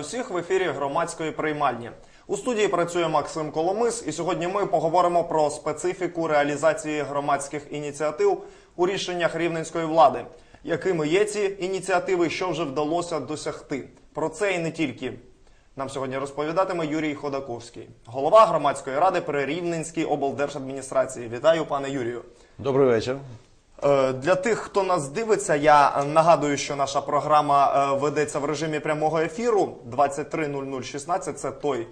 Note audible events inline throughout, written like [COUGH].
Усіх в ефірі громадської приймальні. У студії працює Максим Коломис, і сьогодні ми поговоримо про специфіку реалізації громадських ініціатив у рішеннях рівненської влади. Якими є ці ініціативи, що вже вдалося досягти? Про це і не тільки. Нам сьогодні розповідатиме Юрій Ходаковський, голова громадської ради при Рівненській облдержадміністрації. Вітаю, пане Юрію. Добрий вечір. Е, Для тих, хто нас дивиться, я нагадую, що наша програма е, ведеться в режимі прямого ефіру. 230016 – це той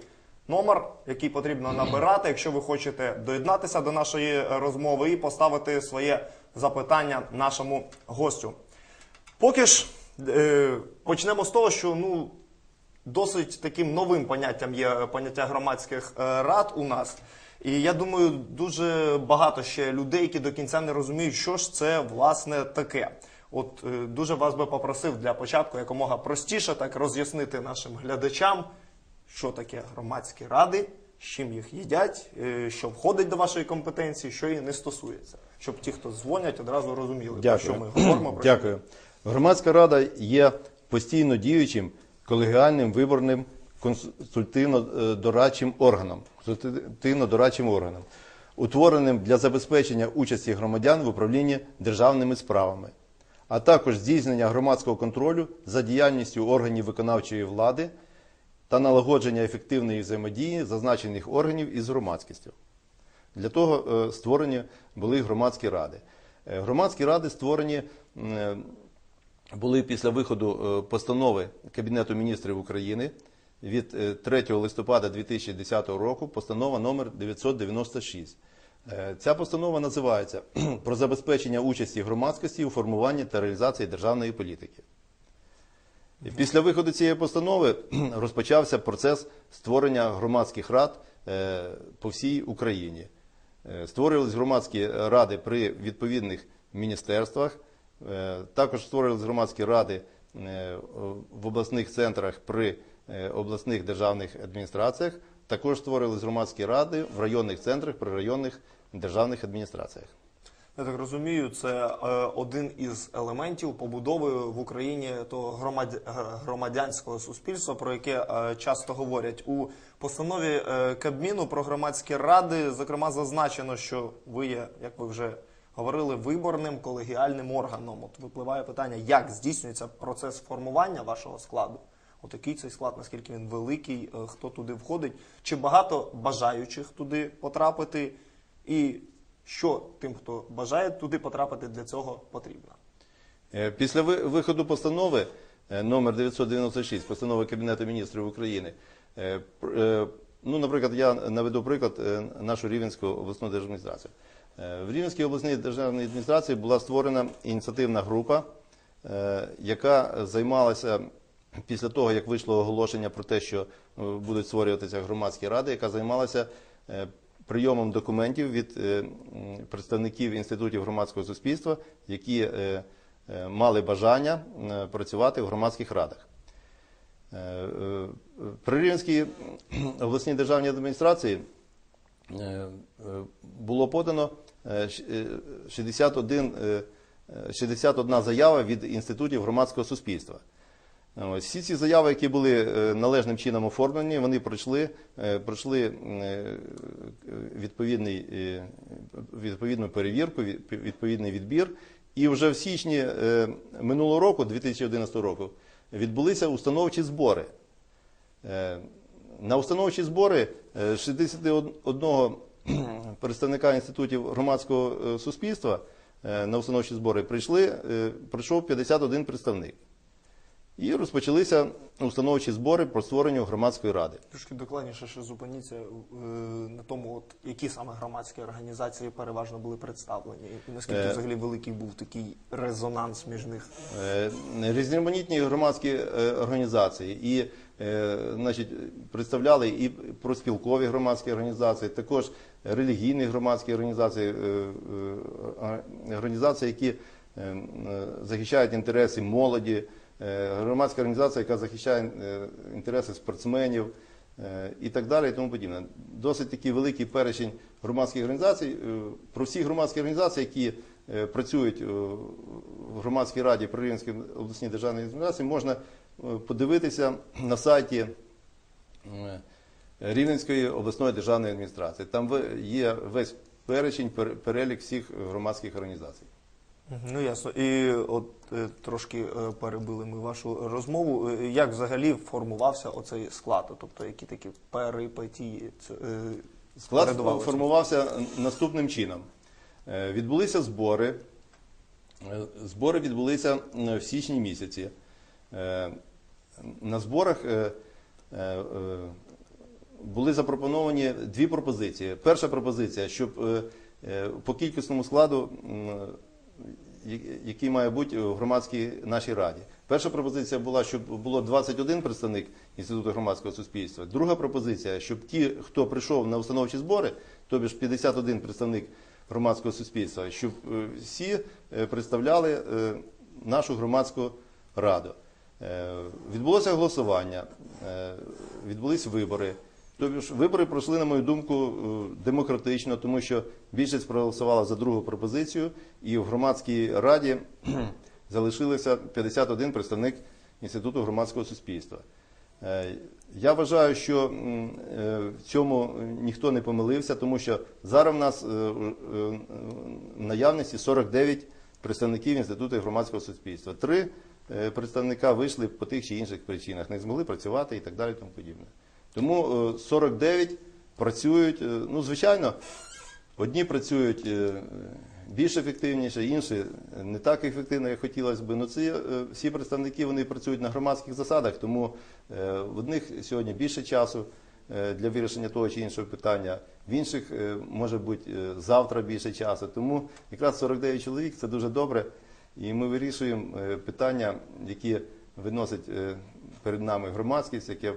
номер, який потрібно набирати, якщо ви хочете доєднатися до нашої е, розмови і поставити своє запитання нашому гостю. Поки ж почнемо з того, що ну досить таким новим поняттям є поняття громадських рад у нас. І я думаю, дуже багато ще людей, які до кінця не розуміють, що ж це власне таке. От е, дуже вас би попросив для початку якомога простіше так роз'яснити нашим глядачам, що таке громадські ради, з чим їх їдять, е, що входить до вашої компетенції, що її не стосується, щоб ті, хто дзвонять, одразу розуміли, про що ми говоримо. Про Дякую. Громадська рада є постійно діючим колегіальним виборним консультативно-дорадчим органом, консультативно-дорадчим органом, утвореним для забезпечення участі громадян в управлінні державними справами, а також здійснення громадського контролю за діяльністю органів виконавчої влади та налагодження ефективної взаємодії зазначених органів із громадськістю. Для того е, створені були громадські ради. Е, Громадські ради створені е, були після виходу постанови Кабінету міністрів України від е, 3 листопада 2010 року, постанова номер 996. Е, Ця постанова називається [CLEARS THROAT] про забезпечення участі громадськості у формуванні та реалізації державної політики. Після виходу цієї постанови [CLEARS THROAT] розпочався процес створення громадських рад е, по всій Україні. Е, Створювались громадські ради при відповідних міністерствах, е, також створювались громадські ради е, в обласних центрах при е, обласних державних адміністраціях, також створювались громадські ради в районних центрах при районних державних адміністраціях. Я так розумію, це е, один із елементів побудови в Україні того громадя- громадянського суспільства, про яке е, часто говорять у постанові е, Кабміну про громадські ради. Зокрема, зазначено, що ви є, як ви вже говорили, виборним колегіальним органом. От випливає питання, як здійснюється процес формування вашого складу. От який цей склад, наскільки він великий, е, хто туди входить, чи багато бажаючих туди потрапити, і що тим, хто бажає туди потрапити, для цього потрібно. Е, Після виходу постанови е, номер 996, постанови Кабінету міністрів України, ну, наприклад, я наведу приклад нашу Рівненську обласну держадміністрацію. В Рівненській обласній державній адміністрації була створена ініціативна група, яка займалася після того, як вийшло оголошення про те, що е, будуть створюватися громадські ради, яка займалася е, прийомом документів від е, представників інститутів громадського суспільства, які мали бажання працювати в громадських радах. При обласній державній адміністрації було подано е, щ- е, 61, е, е, 61 заява від інститутів громадського суспільства. Всі ці заяви, які були е, належним чином оформлені, вони пройшли, е, пройшли е, відповідний, відповідну перевірку, відповідний відбір. І вже в січні минулого року, 2011 року, відбулися установчі збори. На установчі збори е, 61 [CLEARS THROAT] представника інститутів громадського суспільства на установчі збори прийшли, прийшов 51 представник. І розпочалися установчі збори про створення громадської ради. Трошки докладніше ще зупиніться е, на тому, от які саме громадські організації переважно були представлені, і наскільки Е. взагалі великий був такий резонанс між них. Е, Різноманітні громадські е, організації і е, значить, представляли і проспілкові громадські організації, також релігійні громадські організації, е, е, організації, які е, е, захищають інтереси молоді, громадська організація, яка захищає е, інтереси спортсменів. е, І так далі, і тому подібне. Досить такий великий перечень громадських організацій. Е, Про всі громадські організації, які е, працюють е, в громадській раді при Рівненській обласній державній адміністрації, можна е, подивитися на сайті е, Рівненської обласної державної адміністрації. Там є весь перечень, перелік всіх громадських організацій. Ну ясно. І от е, трошки е, перебили ми вашу розмову. Е, Як взагалі формувався оцей склад? Тобто які такі перипетії Склад формувався наступним чином. Відбулися збори. Збори відбулися в січні місяці. На зборах були запропоновані дві пропозиції. Перша пропозиція, щоб по кількісному складу, який має бути в громадській нашій раді. Перша пропозиція була, щоб було 21 представник Інституту громадського суспільства. Друга пропозиція, щоб ті, хто прийшов на установчі збори, тобі ж 51 представник громадського суспільства, щоб е, всі е, представляли е, нашу громадську раду. Відбулося голосування, відбулись вибори. Тобто ж вибори пройшли, на мою думку, е, демократично, тому що більшість проголосувала за другу пропозицію, і в громадській раді [CLEARS THROAT] залишилося 51 представник Інституту громадського суспільства. Е, Я вважаю, що е, в цьому ніхто не помилився, тому що зараз в нас в наявності 49 представників Інституту громадського суспільства. Три представника вийшли по тих чи інших причинах, не змогли працювати і так далі. Тому подібне. Тому е, 49 працюють. е, Ну, звичайно, одні працюють е, більш ефективніше, інші не так ефективно, як хотілося б. Ну, ці е, всі представники вони працюють на громадських засадах, тому е, в одних сьогодні більше часу е, для вирішення того чи іншого питання, в інших е, може бути е, завтра більше часу. Тому якраз 49 чоловік це дуже добре. І ми вирішуємо е, питання, які виносить е, перед нами громадськість, яке,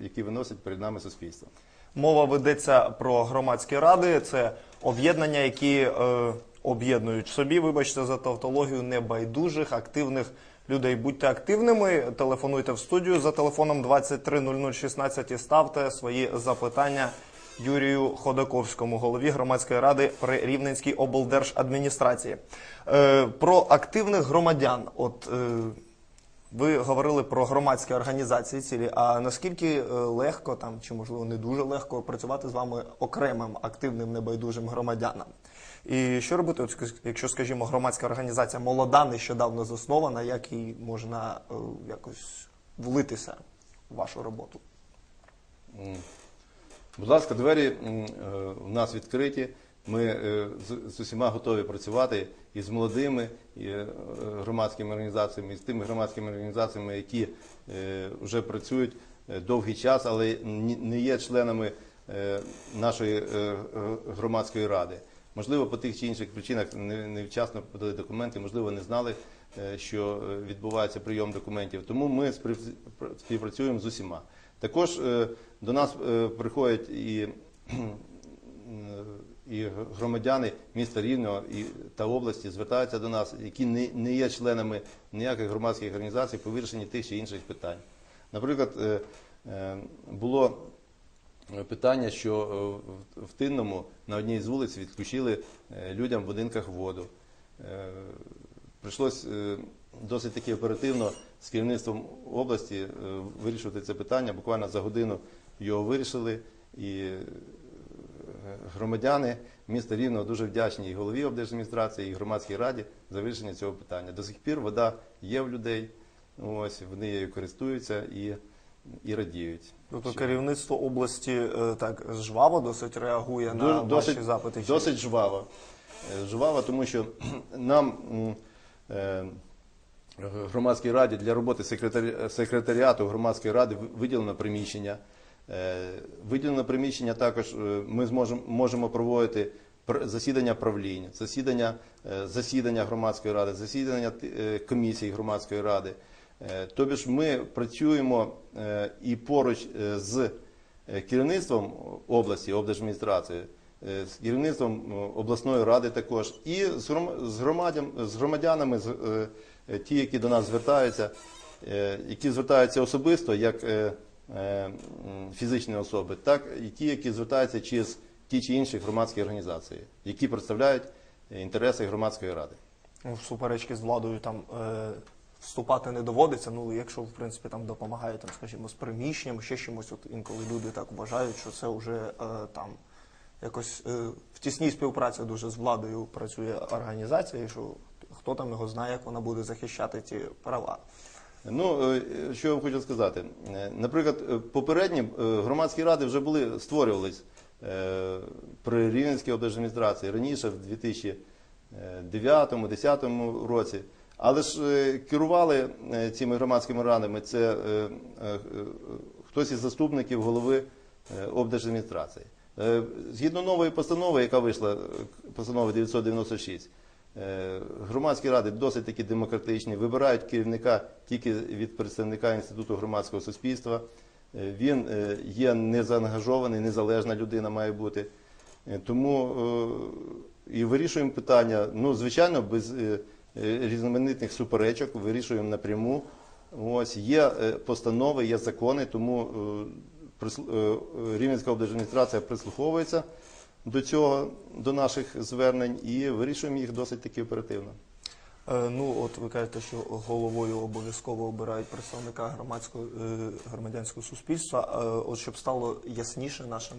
які виносить перед нами суспільство. Мова ведеться про громадські ради. Це об'єднання, які е, об'єднують собі, вибачте за тавтологію, небайдужих, активних людей. Будьте активними, телефонуйте в студію за телефоном 230016 і ставте свої запитання Юрію Ходаковському, голові громадської ради при Рівненській облдержадміністрації. Е, про активних громадян. От е, ви говорили про громадські організації цілі. А наскільки е, легко там чи можливо не дуже легко працювати з вами окремим активним небайдужим громадянам? І що робити, якщо, скажімо, громадська організація молода, нещодавно заснована, як їй можна е, якось влитися в вашу роботу? Будь ласка, двері м, е, нас відкриті. Ми е, з, усіма готові працювати і з молодими і, е, громадськими організаціями, і з тими громадськими організаціями, які е, вже працюють довгий час, але не є членами нашої громадської ради. Можливо, по тих чи інших причинах невчасно подали документи, можливо, не знали, що відбувається прийом документів. Тому ми співпрацюємо з усіма. Також до нас приходять і, і громадяни міста Рівного і, та області звертаються до нас, які не, не є членами ніяких громадських організацій по вирішенні тих чи інших питань. Наприклад, е, е, було питання, що е, в- Тинному на одній з вулиць відключили людям в будинках воду. Прийшлось досить таки оперативно з керівництвом області вирішувати це питання. Буквально за годину його вирішили. І громадяни міста Рівного дуже вдячні і голові облдержадміністрації, і громадській раді за вирішення цього питання. До сих пір вода є в людей, ось вони нею користуються і, і радіють. Тобто керівництво області е, так жваво досить реагує на Ду- ваші запити. Досить жваво. Е, Жваво, тому що нам е, громадській раді для роботи секретарі- секретаріату громадської ради виділено приміщення. Е, Виділено приміщення також е, ми зможемо можемо проводити пр- засідання правління, засідання, е, засідання громадської ради, засідання комісій громадської ради. Тобі ж ми працюємо і поруч з керівництвом області, облдержадміністрації, з керівництвом обласної ради також, і з гром- з громадян, з громадянами, з, ті, які до нас звертаються, які звертаються особисто як фізичні особи, так і ті, які звертаються через ті чи інші громадські організації, які представляють е, інтереси громадської ради. Ну, в суперечки з владою там е, вступати не доводиться. Ну, якщо в принципі там допомагає, там, скажімо, з приміщенням, ще чимось, от інколи люди так вважають, що це вже е, там якось е, в тісній співпраці дуже з владою працює організація, і що хто там його знає, як вона буде захищати ці права. Ну, е, що я вам хочу сказати. Е, Наприклад, е, попередні громадські ради вже були створювались при Рівненській облдержадміністрації раніше, в 2009-2010 році. Але ж керували цими громадськими радами це хтось із заступників голови облдержадміністрації. Згідно нової постанови, яка вийшла, постанова 996, Е, Громадські ради досить таки демократичні, вибирають керівника тільки від представника Інституту громадського суспільства. Е, Він е, є незаангажований, незалежна людина має бути. Е, Тому е, і вирішуємо питання, ну, звичайно, без е, е, різноманітних суперечок, вирішуємо напряму. Ось є е, постанови, є закони, тому е, е, е, Рівненська облдержадміністрація прислуховується до цього, до наших звернень і вирішуємо їх досить таки оперативно. Е, Ну, от ви кажете, що головою обов'язково обирають представника громадського е, громадянського суспільства. Е, От щоб стало ясніше нашим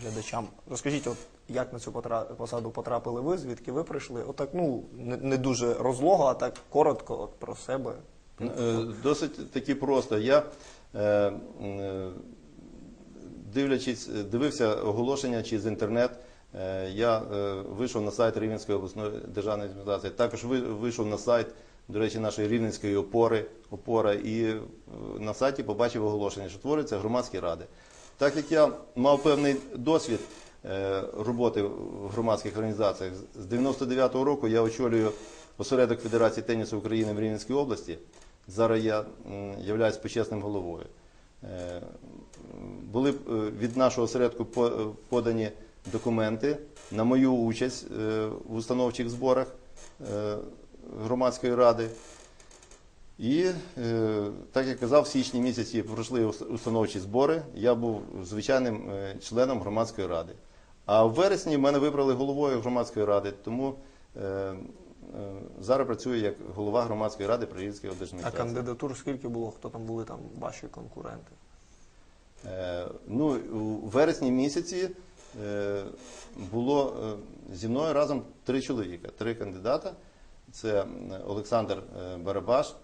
глядачам, розкажіть, от як на цю посаду потрапили ви, звідки ви прийшли? Отак, ну не, дуже розлого, а так коротко от, про себе. Досить таки просто. Я дивлячись, дивився оголошення через інтернет. Е, Я е, вийшов на сайт Рівненської обласної державної адміністрації. Також ви- вийшов на сайт, до речі, нашої рівненської опори, опора, і е, на сайті побачив оголошення, що творяться громадські ради. Так як я мав певний досвід роботи в громадських організаціях, з 99-го року я очолюю осередок Федерації тенісу України в Рівненській області. Зараз я являюсь почесним головою. Були від нашого осередку по- подані документи на мою участь е, в установчих зборах е, громадської ради. І, е, так як казав, в січні місяці пройшли установчі збори. Я був звичайним членом громадської ради. А в вересні мене вибрали головою громадської ради, тому зараз працюю як голова громадської ради Приїзької А кандидатур скільки було? Хто там були там ваші конкуренти? Ну, у вересні місяці було е, зі мною разом три чоловіка, три кандидата. Це Олександр е, Барабаш,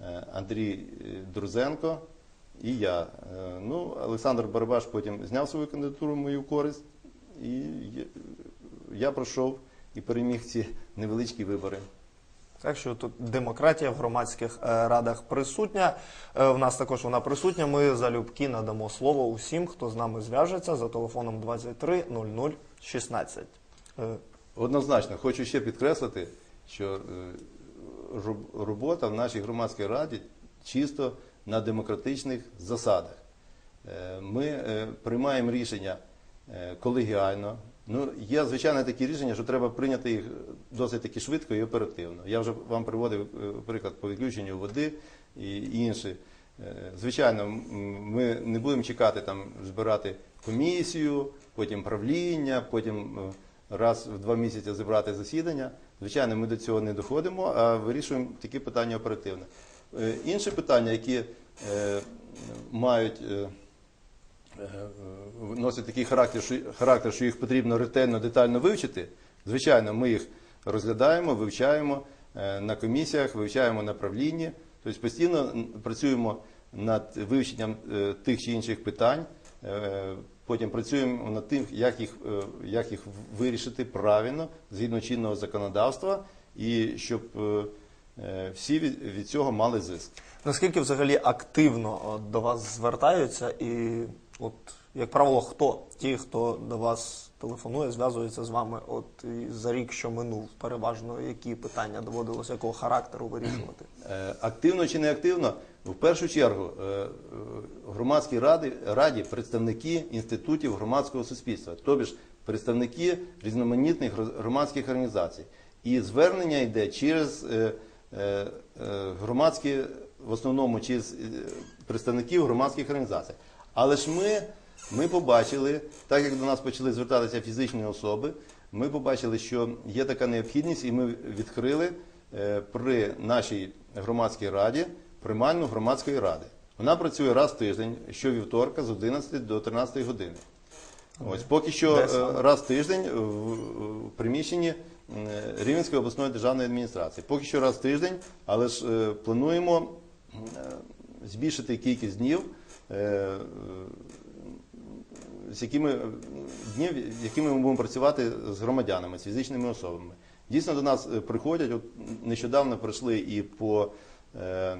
е, Андрій е, Друзенко і я. Е, Ну, Олександр Барабаш потім зняв свою кандидатуру в мою користь, і я пройшов і переміг ці невеличкі вибори. Так що тут демократія в громадських е, радах присутня. Е, В нас також вона присутня. Ми залюбки надамо слово усім, хто з нами зв'яжеться за телефоном 23 00 16. Е, Однозначно, хочу ще підкреслити, що е, робота в нашій громадській раді чисто на демократичних засадах. Ми приймаємо рішення колегіально. Ну, є, звичайно, такі рішення, що треба прийняти їх досить таки швидко і оперативно. Я вже вам приводив е, приклад по відключенню води і інші. Е, Звичайно, ми не будемо чекати там збирати комісію, потім правління, потім е, раз в два місяці зібрати засідання. Звичайно, ми до цього не доходимо, а вирішуємо такі питання оперативно. Е, Інші питання, які е, мають е, е, носять такий характер, характер, що їх потрібно ретельно, детально вивчити. Звичайно, ми їх розглядаємо, вивчаємо е, на комісіях, вивчаємо на правлінні. Тобто постійно працюємо над вивченням е, тих чи інших питань. Е, Потім працюємо над тим, як їх, як їх вирішити правильно згідно чинного законодавства, і щоб всі від цього мали зиск. Наскільки взагалі активно от, до вас звертаються, і от як правило, хто ті, хто до вас телефонує, зв'язується з вами, от за рік, що минув, переважно які питання доводилося якого характеру вирішувати? Е, Активно чи не активно, в першу чергу е, е, громадській раді, раді представники інститутів громадського суспільства, тобі ж представники різноманітних громадських організацій. І звернення йде через е, е, е, громадські, в основному через е, представників громадських організацій. Але ж ми, ми побачили, так як до нас почали звертатися фізичні особи, ми побачили, що є така необхідність, і ми відкрили е, при нашій громадській раді приймальну громадської ради. Вона працює раз в тиждень, щовівторка з 11 до 13 години. Ось поки що е, раз в тиждень в, приміщенні Рівненської обласної державної адміністрації. Поки що раз в тиждень, але ж плануємо збільшити кількість днів, е, з якими е, днів, якими ми будемо працювати з громадянами, з фізичними особами. Дійсно до нас е, приходять. От нещодавно прийшли і по. е,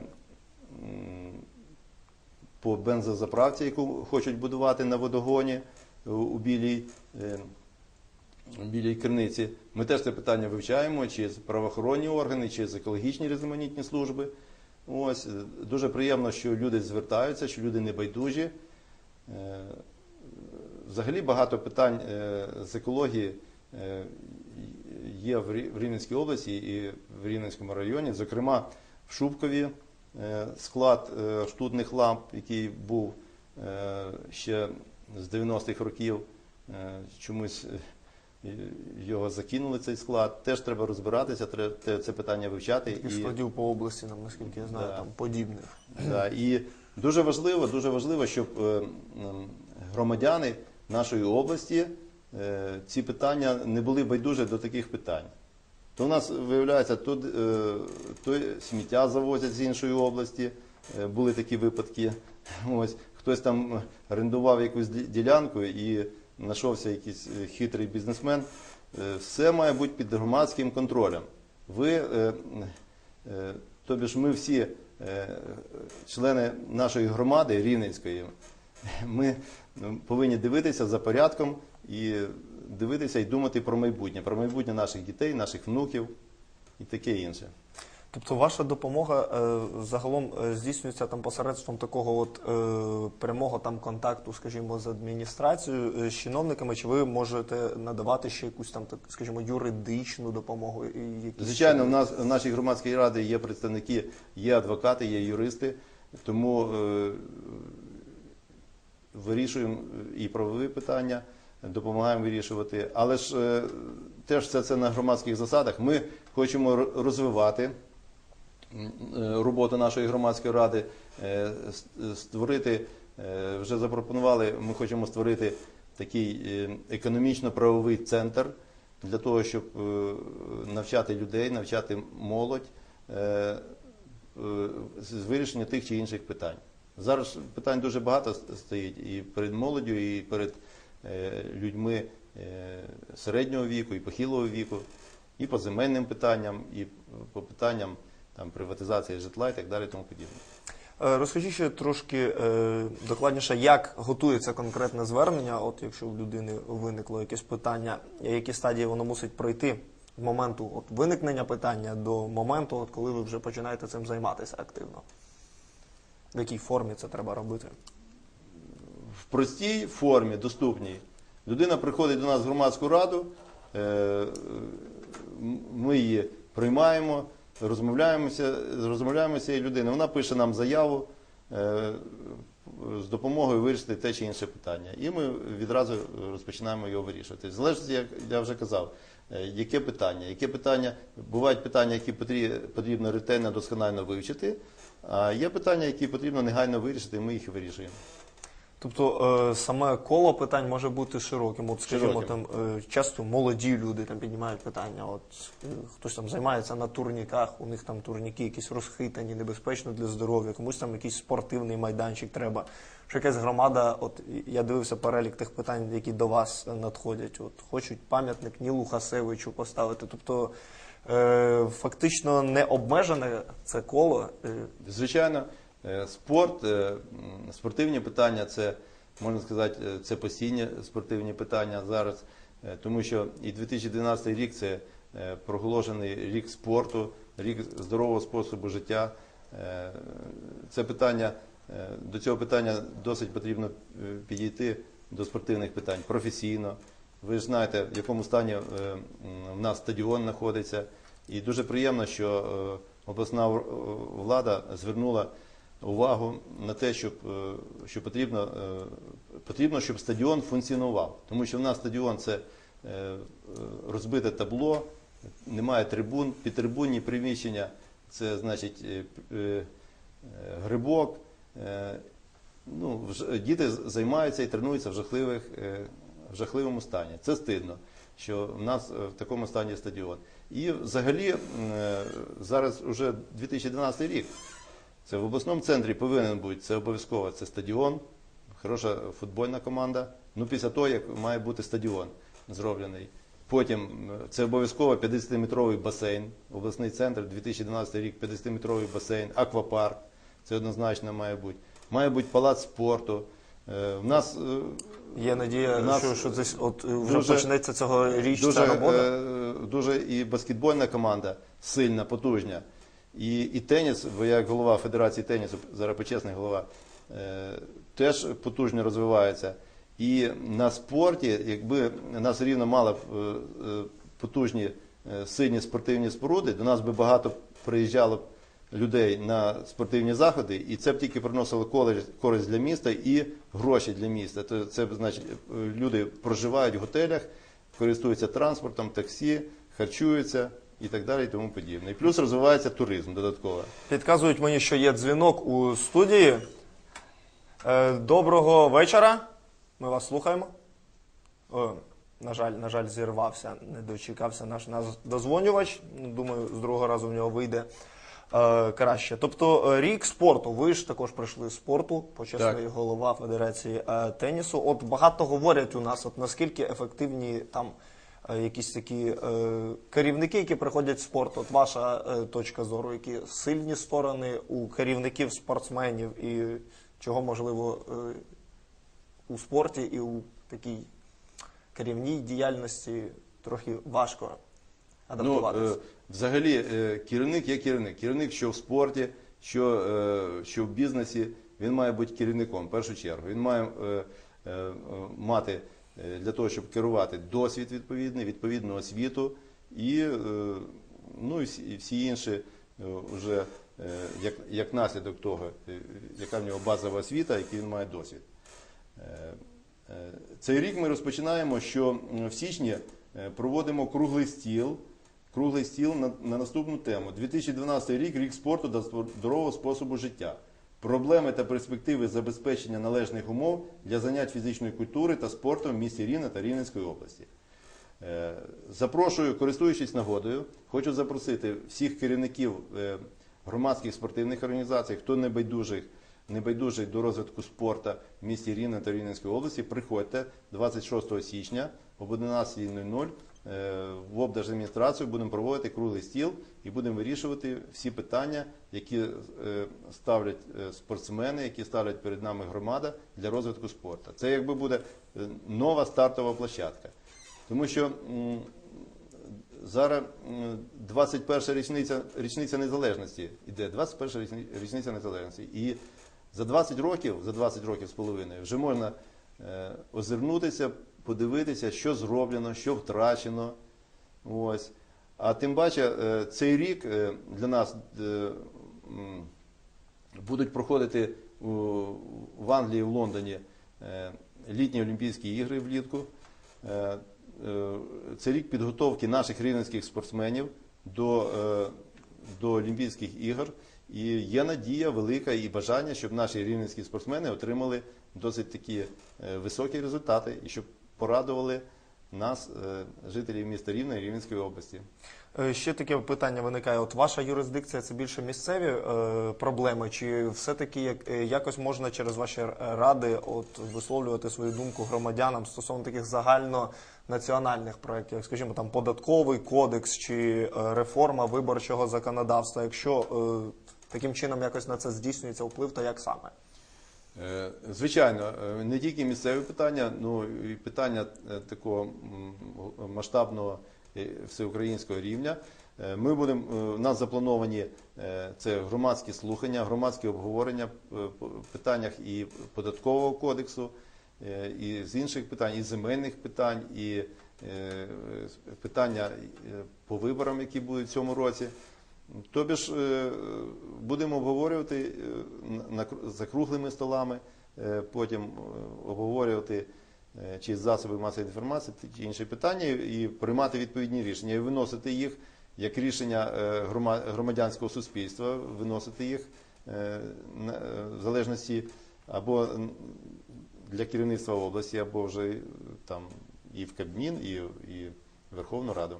по бензозаправці, яку хочуть будувати на водогоні у- білій, е, білій криниці. Ми теж це питання вивчаємо, чи з правоохоронні органи, чи з екологічні різноманітні служби. Ось, е, дуже приємно, що люди звертаються, що люди не байдужі. Е, Взагалі багато питань е, з екології є в Рівненській області і в Рівненському районі. Зокрема, в Шубкові склад штутних ламп, який був ще з 90-х років, чомусь його закинули цей склад. Теж треба розбиратися, треба це питання вивчати. Таких І- складів по області, нам, наскільки я знаю, Да. там подібних. Да, і дуже важливо, дуже важливо, щоб е, громадяни нашої області е, ці питання не були байдужі до таких питань. То у нас виявляється, то, е, то сміття завозять з іншої області, були такі випадки. Ось хтось там орендував якусь ділянку і знайшовся якийсь е, хитрий бізнесмен. Е, Все має бути під громадським контролем. Ви, е, тобі ж ми всі члени нашої громади Рівненської, ми ну, повинні дивитися за порядком і дивитися і думати про майбутнє, про майбутнє наших дітей, наших внуків і таке інше. Тобто ваша допомога е, загалом е, здійснюється там посередством такого от е, прямого там контакту, скажімо, з адміністрацією, е, з чиновниками, чи ви можете надавати ще якусь там, так скажімо, юридичну допомогу? І якісь Звичайно, в нас в нашій громадській раді є представники, є адвокати, є юристи, тому е, вирішуємо і правові питання, допомагаємо вирішувати. Але ж е, теж все це на громадських засадах. Ми хочемо р- розвивати е, роботу нашої громадської ради, е, створити, е, вже запропонували, ми хочемо створити такий економічно-правовий центр для того, щоб навчати людей, навчати молодь з вирішення тих чи інших питань. Зараз питань дуже багато стоїть і перед молоддю, і перед людьми середнього віку, і похилого віку, і по земельним питанням, і по питанням там, приватизації житла і так далі. Тому подібне. Е, Розкажіть ще трошки е, докладніше, як готується конкретне звернення, от якщо в людини виникло якесь питання, які стадії воно мусить пройти з моменту от, виникнення питання до моменту, от, коли ви вже починаєте цим займатися активно. В якій формі це треба робити? в простій формі, доступній. Людина приходить до нас в громадську раду, е, ми її приймаємо, розмовляємося, розмовляємо з цією людиною. Вона пише нам заяву е, з допомогою вирішити те чи інше питання. І ми відразу розпочинаємо його вирішувати. Залежить, як я вже казав, е, яке питання. Яке питання, бувають питання, які потрі- потрібно ретельно, досконально вивчити, а є питання, які потрібно негайно вирішити, і ми їх вирішуємо. Тобто е, саме коло питань може бути широким. От, скажімо, Широким. там е, часто молоді люди там піднімають питання. От е, хтось там займається на турніках, у них там турніки якісь розхитані, небезпечно для здоров'я, комусь там якийсь спортивний майданчик треба. Що якась громада, от я дивився перелік тих питань, які до вас надходять. От хочуть пам'ятник Нілу Хасевичу поставити. Тобто е, фактично не обмежене це коло. Звичайно, спорт, е, спортивні питання це можна сказати, е, це постійні спортивні питання зараз, е, тому що і 2012 рік це е, проголошений рік спорту, рік здорового способу життя. Е, Це питання е, до цього питання досить потрібно е, підійти до спортивних питань професійно. Ви ж знаєте, в якому стані е, в нас стадіон знаходиться. І дуже приємно, що е, обласна влада звернула увагу на те, щоб, е, що потрібно, е, потрібно, щоб стадіон функціонував. Тому що в нас стадіон це е, розбите табло, немає трибун, підтрибунні приміщення, це значить грибок. Ну, діти займаються і тренуються в, жахливих, в жахливому стані. Це стидно, що в нас в такому стані стадіон. І взагалі зараз вже 2012 рік. Це в обласному центрі повинен бути, це обов'язково, це стадіон, хороша футбольна команда. Ну, після того, як має бути стадіон зроблений. Потім це обов'язково 50-метровий басейн, обласний центр, 2012 рік, 50-метровий басейн, аквапарк. Це однозначно має бути. Має бути палац спорту. Е, В нас е, Є надія, У нас що, що десь от е, вже дуже- почнеться цьогоріч дуже, ця робота. е, дуже і баскетбольна команда сильна, потужна. І, і теніс, бо я як голова Федерації тенісу, зараз почесний голова, е, теж потужно розвивається. І на спорті, якби нас рівно мали б, е, е, потужні е, сильні спортивні споруди, до нас би багато приїжджало людей на спортивні заходи, і це б тільки приносило користь- для міста і гроші для міста. То це значить, люди проживають в готелях, користуються транспортом, таксі, харчуються і так далі, і тому подібне. І плюс розвивається туризм додатково. Підказують мені, що є дзвінок у студії. Е, Доброго вечора. Ми вас слухаємо. О, на жаль, на жаль, зірвався, не дочекався наш наз- дозвонювач. Ну, Думаю, з другого разу в нього вийде е, краще. Тобто е, рік спорту. Ви ж також прийшли з спорту, почесний Так. голова Федерації е, тенісу. От багато говорять у нас, от наскільки ефективні там якісь такі е, керівники, які приходять з спорту. От ваша е, точка зору, які сильні сторони у керівників спортсменів і чого можливо е, у спорті і у такій керівній діяльності трохи важко Ну, адаптуватися. е, взагалі, е, керівник є керівник. Керівник, що в спорті, що, е, що в бізнесі, він має бути керівником в першу чергу. Він має е, е, е, мати е, для того, щоб керувати досвід відповідний, відповідну освіту і, е, ну, і всі, інші е, вже е, як, як наслідок того, е, яка в нього базова освіта, який він має досвід. Е, е, Цей рік ми розпочинаємо, що в січні е, проводимо круглий стіл. Круглий стіл на, на наступну тему. 2012 рік рік спорту та здорового способу життя. Проблеми та перспективи забезпечення належних умов для занять фізичної культури та спорту в місті Рівне та Рівненської області. Е, Запрошую, користуючись нагодою, хочу запросити всіх керівників е, громадських спортивних організацій, хто не байдужий, не байдужий до розвитку спорту в місті Рівне та Рівненської області. Приходьте 26 січня об 11.00 е, в облдержадміністрацію будемо проводити круглий стіл і будемо вирішувати всі питання, які е, ставлять е, спортсмени, які ставлять перед нами громада для розвитку спорту. Це якби буде е, нова стартова площадка. Тому що зараз м, 21 річниця, річниця незалежності іде, 21 річни- річниця незалежності. І за 20 років, за 20 років з половиною, вже можна е, озирнутися, подивитися, що зроблено, що втрачено. Ось. А тим паче, е, цей рік е, для нас е, будуть проходити в Англії, в Лондоні літні Олімпійські ігри влітку. Це рік підготовки наших рівненських спортсменів до, до Олімпійських ігор. І є надія велика і бажання, щоб наші рівненські спортсмени отримали досить такі високі результати і щоб порадували нас, е, жителів міста Рівне і Рівненської області. Е, Ще таке питання виникає. От ваша юрисдикція це більше місцеві е, проблеми, чи все-таки як, якось можна через ваші ради от, висловлювати свою думку громадянам стосовно таких загальнонаціональних проєктів, як, скажімо, там податковий кодекс чи реформа виборчого законодавства? Якщо таким чином якось на це здійснюється вплив, то як саме? Е, Звичайно, е, не тільки місцеві питання, ну і питання е, такого масштабного всеукраїнського рівня. Ми будемо у нас заплановані це громадські слухання, громадські обговорення по питаннях і податкового кодексу, і з інших питань, і земельних питань, і питання по виборам, які будуть в цьому році. Тобі ж е, будемо обговорювати е, за круглими столами, е, потім обговорювати чи засоби масової інформації, чи інші питання, і приймати відповідні рішення, і виносити їх як рішення громадянського суспільства, виносити їх в залежності або для керівництва області, або вже там і в Кабмін, і, і в Верховну Раду.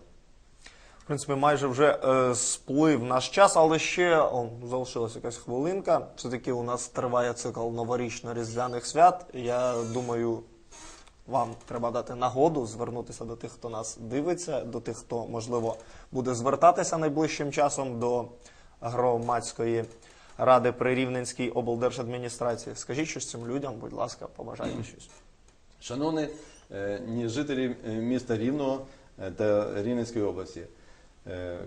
В принципі, майже вже е, сплив наш час, але ще о, залишилась якась хвилинка. Все-таки у нас триває цикл новорічно-різдвяних свят. Я думаю, вам треба дати нагоду звернутися до тих, хто нас дивиться, до тих, хто, можливо, буде звертатися найближчим часом до громадської ради при Рівненській облдержадміністрації. Скажіть щось цим людям, будь ласка, побажайте щось. Шановні е, жителі е, міста Рівного е, та Рівненської області,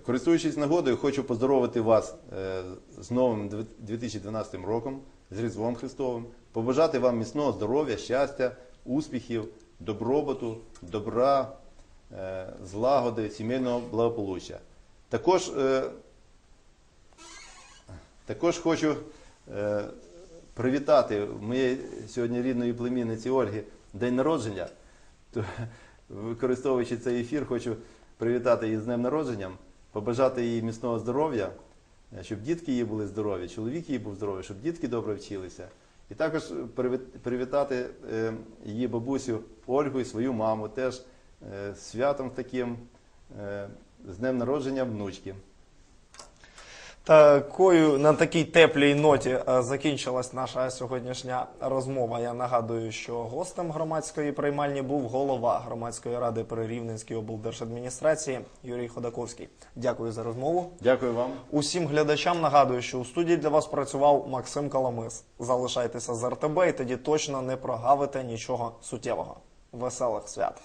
користуючись нагодою, хочу поздоровити вас е, з новим 2012 роком, з Різдвом Христовим, побажати вам міцного здоров'я, щастя, успіхів, добробуту, добра, е, злагоди, сімейного благополуччя. Також е, також хочу е, привітати моєї сьогодні рідної племінниці Ольги день народження. Використовуючи цей ефір, хочу привітати її з днем народженням, побажати їй міцного здоров'я, е, щоб дітки її були здорові, чоловік її був здоровий, щоб дітки добре вчилися. І також привітати е, її бабусю Ольгу і свою маму теж е, святом таким, з днем народження внучки. Такою на такій теплій ноті е, закінчилась наша сьогоднішня розмова. Я нагадую, що гостем громадської приймальні був голова громадської ради при Рівненській облдержадміністрації Юрій Ходаковський. Дякую за розмову. Дякую вам. Усім глядачам нагадую, що у студії для вас працював Максим Каламис. Залишайтеся з РТБ і тоді точно не прогавите нічого суттєвого. Веселих свят!